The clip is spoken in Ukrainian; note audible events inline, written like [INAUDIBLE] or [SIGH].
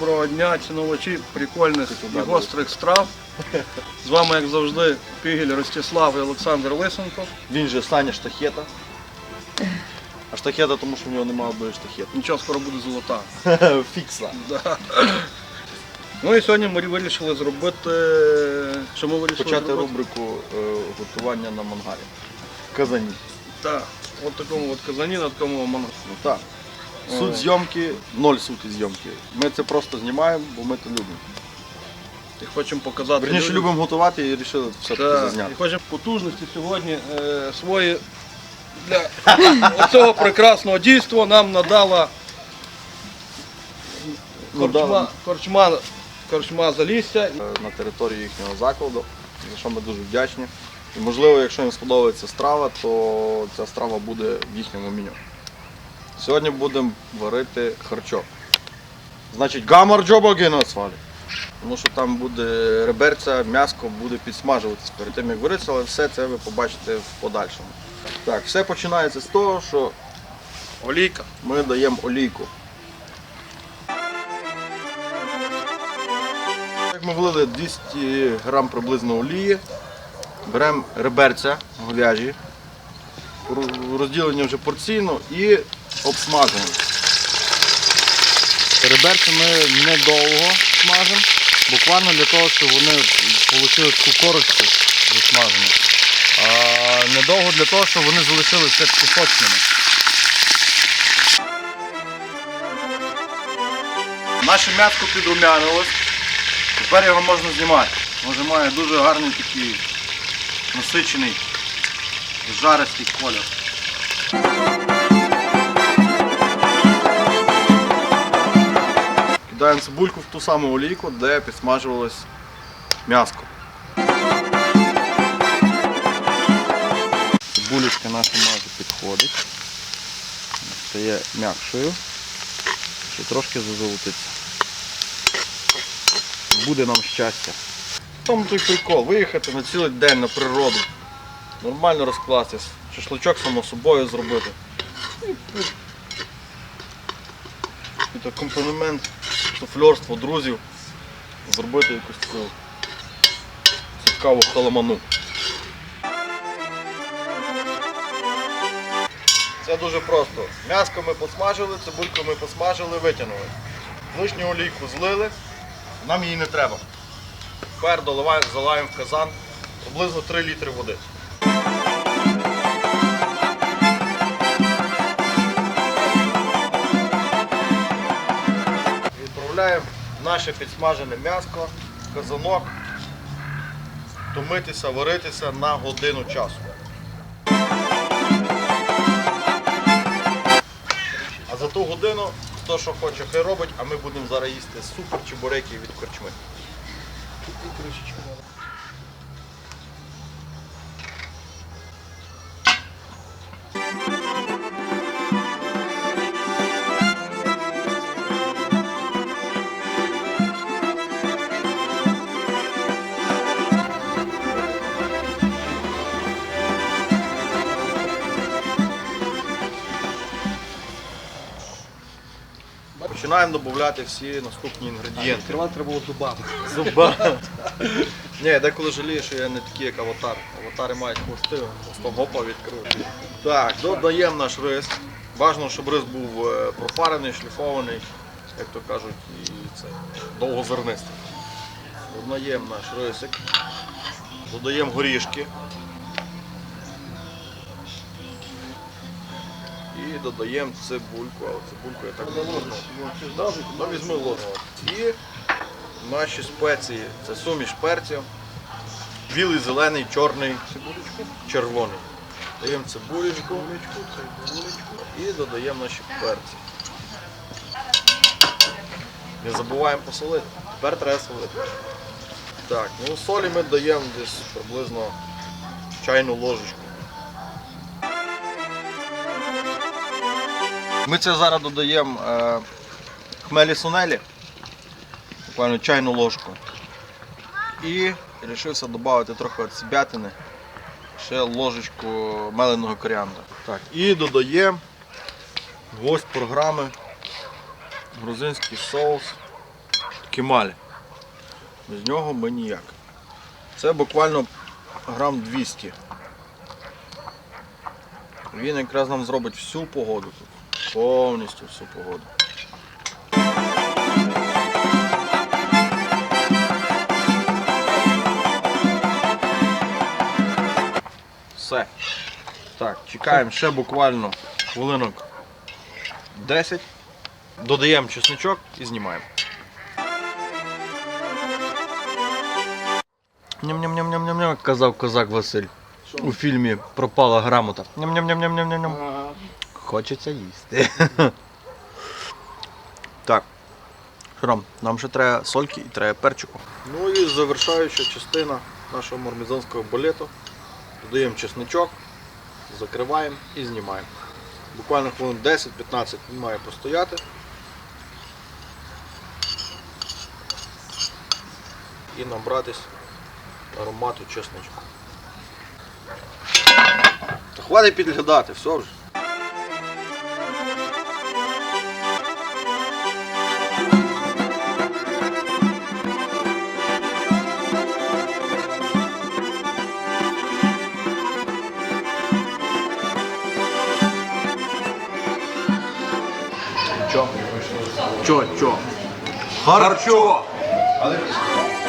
Доброго дня, ціновачі прикольних і гострих страв. З вами, як завжди, Пігель Ростислав і Олександр Лисенко. Він же Саня штахета. А штахета, тому що в нього немає одної штахети. Нічого скоро буде золота. [LAUGHS] Фікса. Да. Ну і сьогодні ми вирішили зробити. Що ми вирішили Почати зробити? рубрику е, готування на мангалі. В Казані. Так, от такому от казані, на такому мангалі. Ну так. Суть зйомки, ноль суті зйомки. Ми це просто знімаємо, бо ми це любимо. І хочемо показати. Верніше людям. любимо готувати і вирішили все-таки Так, зазняти. і хочемо потужності сьогодні е, свої для [LAUGHS] цього прекрасного дійства нам надала Ну, корчма, корчма, корчма Залісся. Е, на території їхнього закладу, за що ми дуже вдячні. І можливо, якщо їм сподобається страва, то ця страва буде в їхньому меню. Сьогодні будемо варити харчо. Значить, гамар джоба геноцвалі. Тому що там буде реберця, м'яско буде підсмажуватись перед тим, як вариться, але все це ви побачите в подальшому. Так, все починається з того, що Олійка. ми даємо олійку. Як ми влили 200 грам приблизно олії, беремо реберця говяжі, розділені вже порційно і обсмажуємо. Реберця ми недовго смажимо, буквально для того, щоб вони отримали таку корочку засмажену. А недовго для того, щоб вони залишилися все-таки. Наше м'яско підрумянилось. Тепер його можна знімати. Він вже має дуже гарний такий насичений жаристий колір. Кидаємо цибульку в ту саму олійку, де підсмажувалось м'яско. Цибулечка наша майже підходить. Стає м'якшою. Ще трошки зазолотиться. Буде нам щастя. В тому той прикол, виїхати на цілий день на природу. Нормально розкластись, шашличок само собою зробити. І, і, суфльорство друзів, зробити якусь таку цікаву халаману. Це дуже просто. М'яско ми посмажили, цибульку ми посмажили, витягнули. Лишню олійку злили, нам її не треба. Тепер доливаємо, заливаємо в казан приблизно 3 літри води. Відправляємо наше підсмажене м'яско казанок, томитися, варитися на годину часу. А за ту годину хто що хоче, хай робить, а ми будемо зараз їсти супер чебуреки від корчми. Починаємо додати всі наступні інгредієнти. Відкривати треба було зубами. Зуба. Ні, деколи жалію, що я не такий, як аватар. Аватари мають хвости, хвостом гопа відкрив. Так, додаємо наш рис. Бажано, щоб рис був е, пропарений, шліфований, як то кажуть, і це довгозернистий. Додаємо наш рисик. Додаємо горішки. І додаємо цибульку, але цибульку я так не. Ну, візьми ложку. І наші спеції. Це суміш перців. Білий, зелений, чорний, червоний. Даємо цибулечку і додаємо наші перці. Не забуваємо посолити. Тепер треба солити. Так, ну солі ми даємо десь приблизно чайну ложечку. Ми це зараз додаємо е, хмелі сунелі, буквально чайну ложку. І вирішився додати трохи от сібятини, ще ложечку меленого коріандра. Так, і додаємо гвоздь програми, грузинський соус кемаль. Без нього ми ніяк. Це буквально грам 200. Він якраз нам зробить всю погоду тут. Повністю всю погоду. Все. Так, чекаємо ще буквально хвилинок 10. Додаємо чесничок і знімаємо. Ням-ням-ням-ням-ням, як казав козак Василь. У фільмі пропала грамота. Ням-ням-ням-ням-ням-ням. Хочеться їсти. [LAUGHS] так. Шрам, нам ще треба сольки і треба перчику. Ну і завершаюча частина нашого мармезанського балету. Додаємо чесничок, закриваємо і знімаємо. Буквально хвилин 10-15 він має постояти. І набратись аромату чесничку. Та хватить підглядати, все вже. Чо? Чо, Харчо. Харчо!